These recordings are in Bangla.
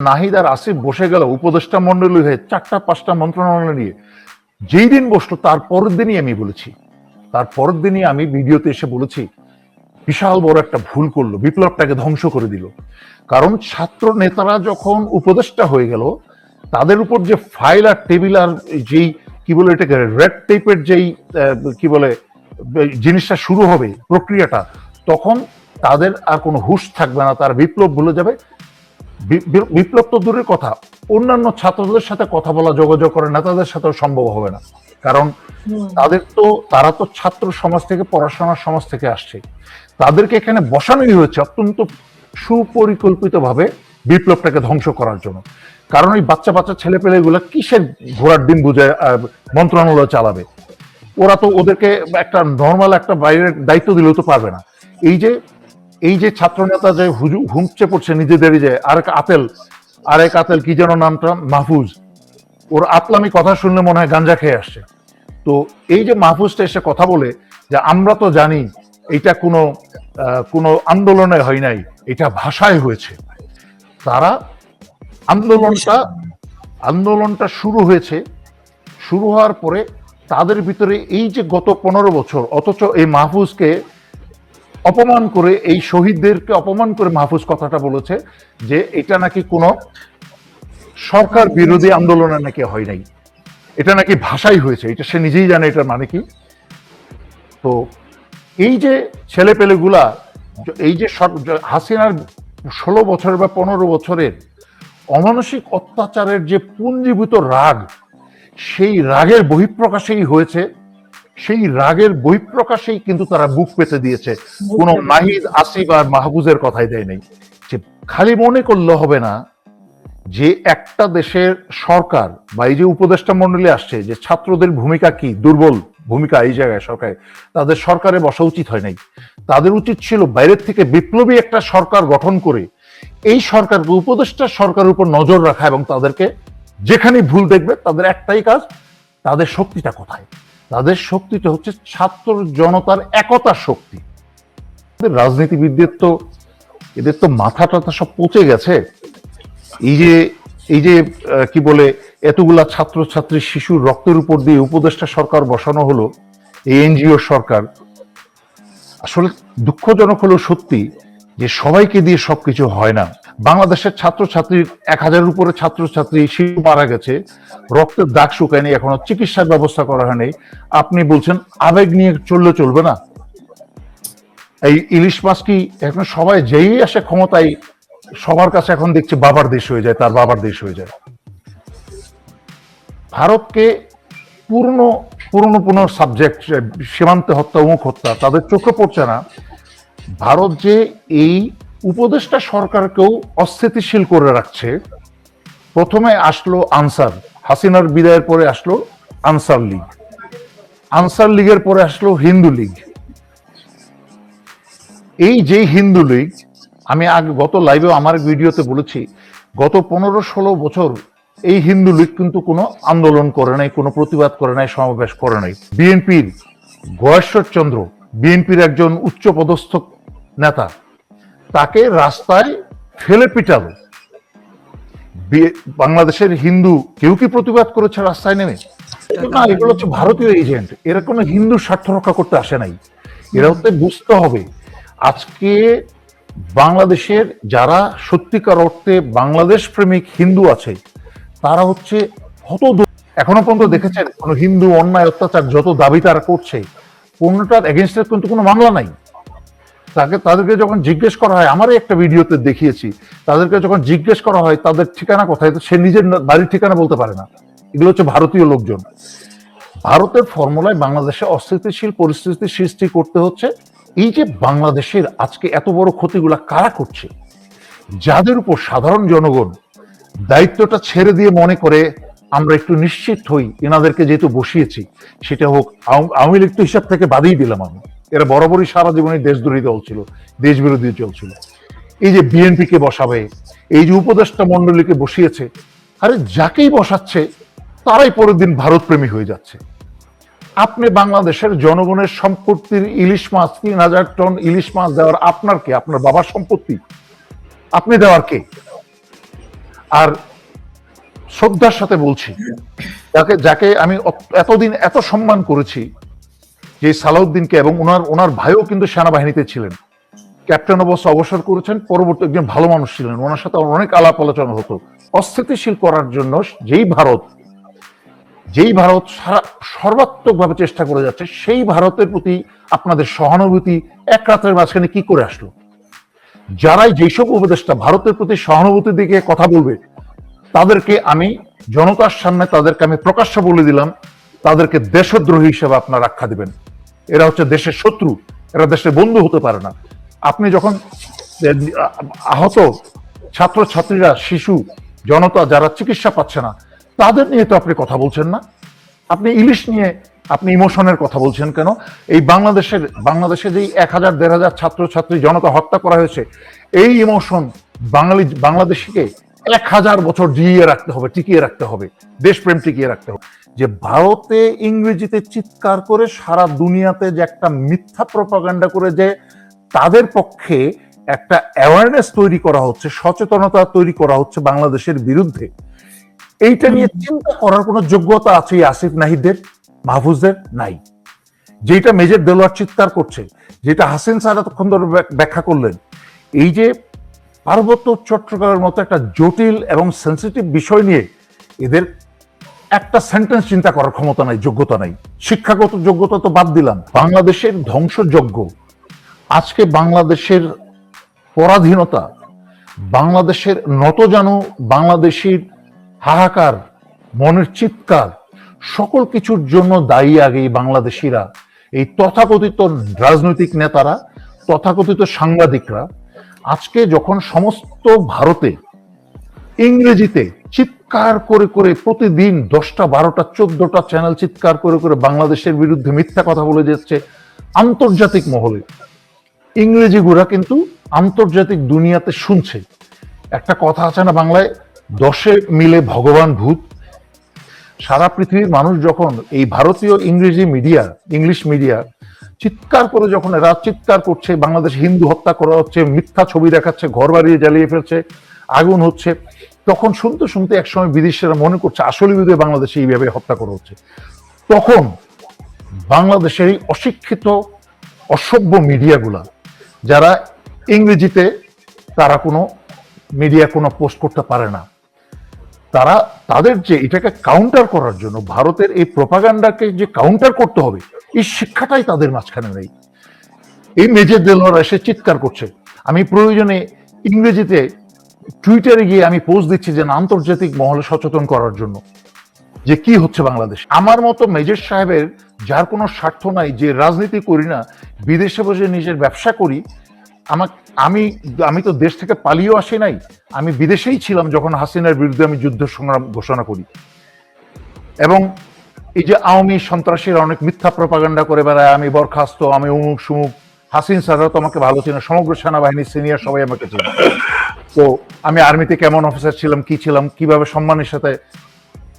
নাহিদ আর আসিফ বসে গেল উপদেষ্টা মন্ডলী হয়ে চারটা পাঁচটা মন্ত্রণালয় নিয়ে। যেই দিন বসল, তার পরের দিনই আমি বলেছি। তার পরের দিনই আমি ভিডিওতে এসে বলেছি, বিশাল বড় একটা ভুল করল, বিপ্লবটাকে ধ্বংস করে দিল। কারণ ছাত্র নেতারা যখন উপদেষ্টা হয়ে গেল, তাদের উপর যে ফাইল আর টেবিল আর যেই, কি বলে এটাকে, রেড টেপের যেই কি বলে, জিনিসটা শুরু হবে, প্রক্রিয়াটা, তখন তাদের আর কোনো হুশ থাকবে না, তার বিপ্লব ভুলে যাবে। বিপ্লব তো দূরের কথা। অন্যান্য ছাত্রদের সাথে কথা বলা যোগাযোগ করে নেতাদের সাথেও সম্ভব হবে না। কারণ তাদের তো তারা তো ছাত্র সমাজ থেকে পড়াশোনার সমাজ থেকে আসছে। তাদেরকে এখানে বসানোই হয়েছে অত্যন্ত সুপরিকল্পিতভাবে বিপ্লবটাকে ধ্বংস করার জন্য। কারণ ওই বাচ্চা বাচ্চা ছেলে পেলেগুলো কিসের ঘোড়ার ডিম বুঝে মন্ত্রণালয় চালাবে? ওরা তো ওদেরকে একটা নর্মাল একটা বাইরের দায়িত্ব দিলেও তো পারবে না। এই যে এই যে ছাত্র নেতা যে হুমচে পড়ছে নিজেদেরই যে, আরেক আতেল আরেক আতেল কি যেন নামটা? মাহফুজ। ওর আতলামি কথা শুনলে মনে হয় গাঞ্জা খেয়ে আসছে। তো এই যে মাহফুজটা এসে কথা বলে যে, আমরা তো জানি এটা কোনো কোনো আন্দোলনে হয় নাই, এটা ভাষায় হয়েছে। তারা আন্দোলনটা আন্দোলনটা শুরু হয়েছে। শুরু হওয়ার পরে তাদের ভিতরে এই যে গত পনেরো বছর, অথচ এই মাহফুজকে অপমান করে, এই শহীদদেরকে অপমান করে মাহফুজ কথাটা বলেছে যে এটা নাকি কোনো সরকার বিরোধী আন্দোলনে নাকি হয় নাই। এটা নাকি ভাষাই হয়েছে, এটা সে নিজেই জানে এটার মানে কি। তো এই যে ছেলে পেলেগুলা এই যে হাসিনার ষোলো বছর বা পনেরো বছরের অমানসিক অত্যাচারের যে পুঞ্জীভূত রাগ, সেই রাগের বহিঃপ্রকাশেই হয়েছে সেই রাগের বহিঃপ্রকাশেই কিন্তু তারা বুক পেতে দিয়েছে। কোনো নাহিদ আসিফ আর মাহবুজের কথাই দেয় নাই। যে খালি মনে করলে হবে না যে একটা দেশের সরকার বা এই যে উপদেষ্টা মন্ডলী আসছে, যে ছাত্রদের ভূমিকা কি, দুর্বল ভূমিকা এই জায়গায় সরকারে তাদের সরকারে বসা উচিত হয় নাই। তাদের উচিত ছিল বাইরের থেকে বিপ্লবী একটা সরকার গঠন করে এই সরকার উপদেষ্টা সরকারের উপর নজর রাখা এবং তাদেরকে যেখানে ভুল দেখবে, তাদের একটাই কাজ, তাদের শক্তিটা কোথায়? তাদের শক্তিটা হচ্ছে ছাত্র জনতার একতা শক্তি। রাজনীতিবিদদের তো, এদের তো মাথা টাথা সব পচে গেছে। এই যে এই যে কি বলে, এতগুলা ছাত্রছাত্রী শিশুর রক্তের উপর দিয়ে উপদেষ্টা সরকার বসানো হলো, এই এনজিও সরকার, আসলে দুঃখজনক হলো সত্যি যে সবাইকে দিয়ে সবকিছু হয় না। বাংলাদেশের ছাত্রছাত্রীর এক হাজারের উপরে ছাত্রছাত্রী শিশু মারা গেছে। রক্তের দাগ শুকায়নি, এখনও চিকিৎসার ব্যবস্থা করা হয়নি। আপনি বলছেন, আবেগ নিয়ে চললে চলবে না? এই ইলিশ মাছ কি এখন সবাই যেই আসে ক্ষমতায়, সবার কাছে এখন দেখছে বাবার দেশ হয়ে যায়, তার বাবার দেশ হয়ে যায়। ভারতকে পূর্ণ, পুরনো পুরনো সাবজেক্ট সীমান্তে হত্যা, অমুক হত্যা, তাদের চোখে পড়ছে না। ভারত যে এই উপদেষ্টা সরকারকেও অস্থিতিশীল করে রাখছে। প্রথমে আসলো আনসার, হাসিনার বিদায়ের পরে আসলো আনসার লীগ। আনসার লীগের পরে আসলো হিন্দু লীগ। এই যে হিন্দু লীগ, আমি আগে, গত লাইভেও আমার ভিডিওতে বলেছি, গত পনেরো ষোলো বছর এই হিন্দু লীগ কিন্তু কোনো আন্দোলন করে নাই, কোনো প্রতিবাদ করে নাই, সমাবেশ করে নাই। বিএনপির গয়েশ্বর চন্দ্র বিএনপির একজন উচ্চপদস্থ নেতা তাকে রাস্তায় ফেলে পিটালো। বাংলাদেশের হিন্দু কেউ কি প্রতিবাদ করেছে রাস্তায় নেমে? না, এগুলো হচ্ছে ভারতীয় এজেন্ট এরা কোনো হিন্দু স্বার্থ রক্ষা করতে আসে নাই। এরা হচ্ছে বুঝতে হবে, আজকে বাংলাদেশের যারা সত্যিকার অর্থে বাংলাদেশ প্রেমিক হিন্দু আছে, তারা হচ্ছে হত এখনও পর্যন্ত দেখেছেন কোনো হিন্দু অন্যায় অত্যাচার যত দাবি তারা করছে, কোনটার এগেনস্টে কিন্তু কোনো মামলা নাই। তাকে, তাদেরকে যখন জিজ্ঞেস করা হয়, আমারই একটা ভিডিওতে দেখিয়েছি, তাদেরকে যখন জিজ্ঞেস করা হয়, তাদের ঠিকানা কোথায়, সে নিজের বাড়ির ঠিকানা বলতে পারে না। এগুলো হচ্ছে ভারতীয় লোকজন। ভারতের ফর্মুলায় বাংলাদেশে অস্থিতিশীল পরিস্থিতি সৃষ্টি করতে হচ্ছে। এই যে বাংলাদেশের আজকে এত বড় ক্ষতিগুলা কারা করছে, যাদের উপর সাধারণ জনগণ দায়িত্বটা ছেড়ে দিয়ে মনে করে, আমরা একটু নিশ্চিত হই, এনাদেরকে যেহেতু বসিয়েছি, সেটা হোক আওয়ামী লীগ তো হিসাব থেকে বাদেই দিলাম আমি। এরা বরাবরই সারা জীবনে দেশদ্রোহী দল ছিল দেশ বিরোধী দল ছিল। এই যে বিএনপি কে বসাবে, এই যে উপদেষ্টা মন্ডলীকে বসিয়েছে, আরে যাকেই বসাচ্ছে, তারাই পরের দিন ভারতপ্রেমী হয়ে যাচ্ছে। আপনি বাংলাদেশের জনগণের সম্পত্তির ইলিশ মাছ, তিন হাজার টন ইলিশ মাছ দেওয়ার আপনার কে? আপনার বাবার সম্পত্তি। আপনি দেওয়ার কে? আর শ্রদ্ধার সাথে বলছি, যাকে যাকে আমি এতদিন এত সম্মান করেছি যে সালাউদ্দিনকে এবং ওনার ওনার ভাইও কিন্তু সেনাবাহিনীতে ছিলেন। ক্যাপ্টেন অবশ্য অবসর করেছেন, পরবর্তী একজন ভালো মানুষ ছিলেন। ওনার সাথে অনেক আলাপ আলোচনা হতো। অস্থিতিশীল করার জন্য যেই ভারত যেই ভারত সারা, সর্বাত্মকভাবে চেষ্টা করে যাচ্ছে, সেই ভারতের প্রতি আপনাদের সহানুভূতি এক রাতের মাঝখানে কি করে আসলো? যারাই যেসব উপদেষ্টা ভারতের প্রতি সহানুভূতির দিকে কথা বলবে, তাদেরকে আমি, জনতার সামনে তাদেরকে আমি প্রকাশ্য বলে দিলাম, তাদেরকে দেশদ্রোহী হিসেবে আপনার আখ্যা দিবেন। এরা হচ্ছে দেশের শত্রু, এরা দেশের বন্ধু হতে পারে না। আপনি যখন আহত ছাত্র ছাত্রীরা শিশু, জনতা যারা চিকিৎসা পাচ্ছে না, তাদের নিয়ে তো আপনি কথা বলছেন না। আপনি ইলিশ নিয়ে আপনি ইমোশনের কথা বলছেন কেন? এই বাংলাদেশের, বাংলাদেশে যেই এক হাজার, দেড় হাজার ছাত্র ছাত্রী জনতা হত্যা করা হয়েছে, এই ইমোশন বাঙালি, বাংলাদেশিকে এক হাজার বছর জিইয়ে রাখতে হবে, টিকিয়ে রাখতে হবে, দেশপ্রেম টিকিয়ে রাখতে হবে। যে ভারতে ইংরেজিতে চিৎকার করে সারা দুনিয়াতে যে একটা মিথ্যা প্রপাগান্ডা করে যে তাদের পক্ষে একটা অ্যাওয়ারনেস তৈরি করা হচ্ছে, সচেতনতা তৈরি করা হচ্ছে বাংলাদেশের বিরুদ্ধে। এইটা নিয়ে চিন্তা করার কোনো যোগ্যতা আছে আসিফ নাহিদের, মাহফুজদের? নাই। যেটা মেজর দেলোয়ার চিৎকার করছে যেটা হাসিন স্যার এতক্ষণ ধরে ব্যাখ্যা করলেন, এই যে পার্বত্য চট্টগ্রামের মতো একটা জটিল এবং সেন্সিটিভ বিষয় নিয়ে এদের একটা সেন্টেন্স চিন্তা করার ক্ষমতা নাই, যোগ্যতা নাই। শিক্ষাগত যোগ্যতা তো বাদ দিলাম। বাংলাদেশের ধ্বংসযজ্ঞ। আজকে বাংলাদেশের পরাধীনতা, বাংলাদেশের নতজানু বাংলাদেশির হাহাকার, মনের চিৎকার, সকল কিছুর জন্য দায়ী আগে বাংলাদেশিরা, এই তথাকথিত রাজনৈতিক নেতারা, তথাকথিত সাংবাদিকরা, আজকে যখন সমস্ত ভারতে ইংরেজিতে চিৎকার করে করে প্রতিদিন দশটা, বারোটা, চোদ্দটা চ্যানেল চিৎকার করে করে বাংলাদেশের বিরুদ্ধে মিথ্যা কথা বলে যাচ্ছে আন্তর্জাতিক মহলে। ইংরেজি গুড়া কিন্তু আন্তর্জাতিক দুনিয়াতে শুনছে। একটা কথা আছে না বাংলায়, দশে মিলে ভগবান ভূত। সারা পৃথিবীর মানুষ যখন এই ভারতীয় ইংরেজি মিডিয়া, ইংলিশ মিডিয়া চিৎকার করে যখন এরা চিৎকার করছে, বাংলাদেশ হিন্দু হত্যা করা হচ্ছে, মিথ্যা ছবি দেখাচ্ছে ঘর বাড়িয়ে জ্বালিয়ে ফেলছে আগুন হচ্ছে। তখন শুনতে শুনতে একসময় বিদেশিরা মনে করছে, আসলে বিধে বাংলাদেশে এইভাবে হত্যা করা হচ্ছে। তখন বাংলাদেশের এই অশিক্ষিত, অসভ্য মিডিয়াগুলা, যারা ইংরেজিতে তারা কোনো মিডিয়া, কোনো পোস্ট করতে পারে না, তারা তাদের যে এটাকে কাউন্টার করার জন্য, ভারতের এই প্রপাগান্ডাকে যে কাউন্টার করতে হবে, এই শিক্ষাটাই তাদের মাঝখানে নেই। এই মেজর দেলোয়ার এসে চিৎকার করছে, আমি প্রয়োজনে ইংরেজিতে টুইটারে গিয়ে আমি পোস্ট দিচ্ছি যে আন্তর্জাতিক মহলে সচেতন করার জন্য। যে কি হচ্ছে বাংলাদেশ? আমার মতো মেজর সাহেবের যার কোনো স্বার্থ নাই, যে রাজনীতি করি না, বিদেশে বসে নিজের ব্যবসা করি আমার আমি আমি তো দেশ থেকে পালিয়েও আসি নাই, আমি বিদেশেই ছিলাম যখন হাসিনার বিরুদ্ধে আমি যুদ্ধ সংগ্রাম ঘোষণা করি। এবং এই যে আওয়ামী সন্ত্রাসীরা অনেক মিথ্যা প্রপাগান্ডা করে বেড়ায়, আমি বরখাস্ত, আমি উমুক সুমুক হাসিন স্যাররা তো আমাকে ভালো চেনে, সমগ্র সেনাবাহিনীর সিনিয়র সবাই আমাকে চেনে। তো আমি আর্মিতে কেমন অফিসার ছিলাম, কি ছিলাম, কীভাবে সম্মানের সাথে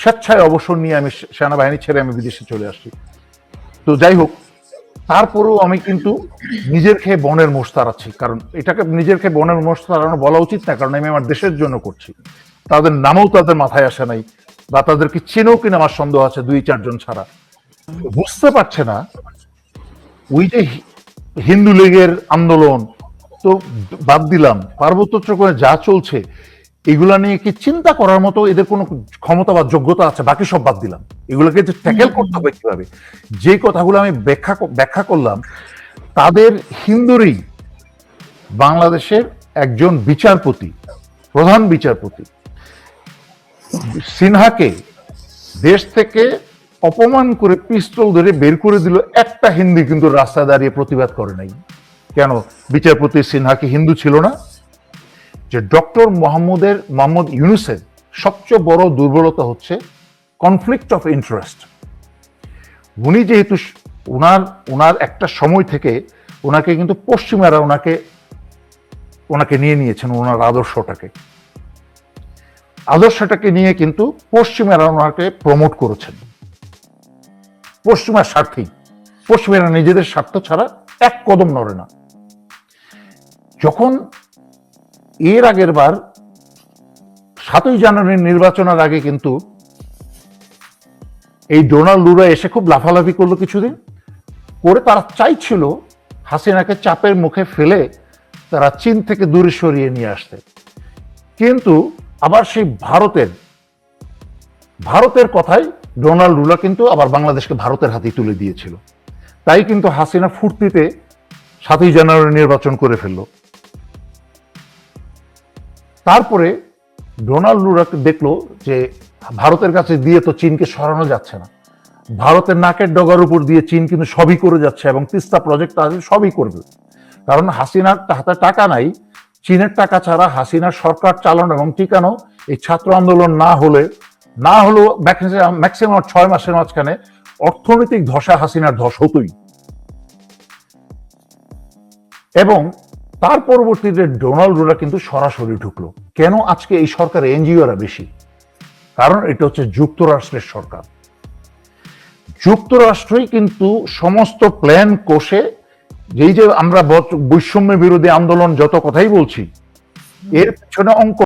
স্বেচ্ছায় অবসর নিয়ে আমি সেনাবাহিনী ছেড়ে আমি বিদেশে চলে আসছি। তো যাই হোক, তারপরেও আমি কিন্তু নিজের খেয়ে বনের মোষ তাড়াচ্ছি, কারণ এটাকে নিজের খেয়ে বনের মোষ তাড়ানো বলা উচিত না, কারণ আমি আমার দেশের জন্য করছি। তাদের নামও তাদের মাথায় আসে নাই, বা তাদেরকে চেনেও কিনা আমার সন্দেহ আছে দুই চারজন ছাড়া। বুঝতে পারছে না, ওই যে হিন্দু লীগের আন্দোলন তো বাদ দিলাম। পার্বত্য চক্রে যা চলছে এগুলা নিয়ে কি চিন্তা করার মতো এদের কোনো ক্ষমতা বা যোগ্যতা আছে? বাকি সব বাদ দিলাম। এগুলোকে যে ট্যাকেল করতে হবে কীভাবে? যে কথাগুলো আমি ব্যাখ্যা ব্যাখ্যা করলাম তাদের হিন্দুরই বাংলাদেশের একজন বিচারপতি প্রধান বিচারপতি। সিনহাকে দেশ থেকে অপমান করে পিস্তল ধরে বের করে দিল। একটা হিন্দি কিন্তু রাস্তায় দাঁড়িয়ে প্রতিবাদ করে নাই। কেন? বিচারপতি সিনহা কি হিন্দু ছিল না? যে ডক্টর মোহাম্মদের, মোহাম্মদ ইউনুসের সবচেয়ে বড় দুর্বলতা হচ্ছে কনফ্লিক্ট অফ ইন্টারেস্ট উনি যেহেতু ওনার ওনার একটা সময় থেকে ওনাকে কিন্তু পশ্চিমারা ওনাকে ওনাকে নিয়ে নিয়েছেন ওনার আদর্শটাকে। আদর্শটাকে নিয়ে কিন্তু পশ্চিমারা ওনাকে প্রমোট করেছেন। পশ্চিমার স্বার্থেই। পশ্চিমেরা নিজেদের স্বার্থ ছাড়া এক কদম নড়ে না। যখন এর আগের বার সাতই জানুয়ারির নির্বাচনের আগে কিন্তু এই ডোনাল্ড লুরা এসে খুব লাফালাফি করল কিছুদিন। করে তারা চাইছিল হাসিনাকে চাপের মুখে ফেলে তারা চীন থেকে দূরে সরিয়ে নিয়ে আসতে। কিন্তু আবার সেই ভারতের ভারতের কথাই ডোনাল্ড লুলা কিন্তু আবার বাংলাদেশকে ভারতের হাতে তুলে দিয়েছিল। তাই কিন্তু হাসিনা ফুর্তিতে সাতই জানুয়ারি নির্বাচন করে ফেলল। তারপরে ডোনাল্ড লুরা দেখল যে ভারতের কাছে দিয়ে তো চীনকে সরানো যাচ্ছে না। ভারতের নাকের ডগার উপর দিয়ে চীন কিন্তু সবই করে যাচ্ছে এবং তিস্তা প্রজেক্ট আছে, সবই করবে। কারণ হাসিনার হাতে টাকা নাই, চীনের টাকা ছাড়া হাসিনার সরকার চালানো এবং টিকানো এই ছাত্র আন্দোলন না হলে, না হলেও ম্যাক্সিমাম ছয় মাসের মাঝখানে অর্থনৈতিক ধসা হাসিনার ধস হতোই। এবং তার পরবর্তীতে ডোনাল্ডরা কিন্তু সরাসরি ঢুকলো। কেন আজকে এই সরকার এনজিওরা বেশি? কারণ এটা হচ্ছে যুক্তরাষ্ট্রের সরকার। যুক্তরাষ্ট্রই কিন্তু সমস্ত প্ল্যান কোষে, যেই যে আমরা বৈষম্য বিরোধী আন্দোলন যত কথাই বলছি, এর পেছনে অঙ্ক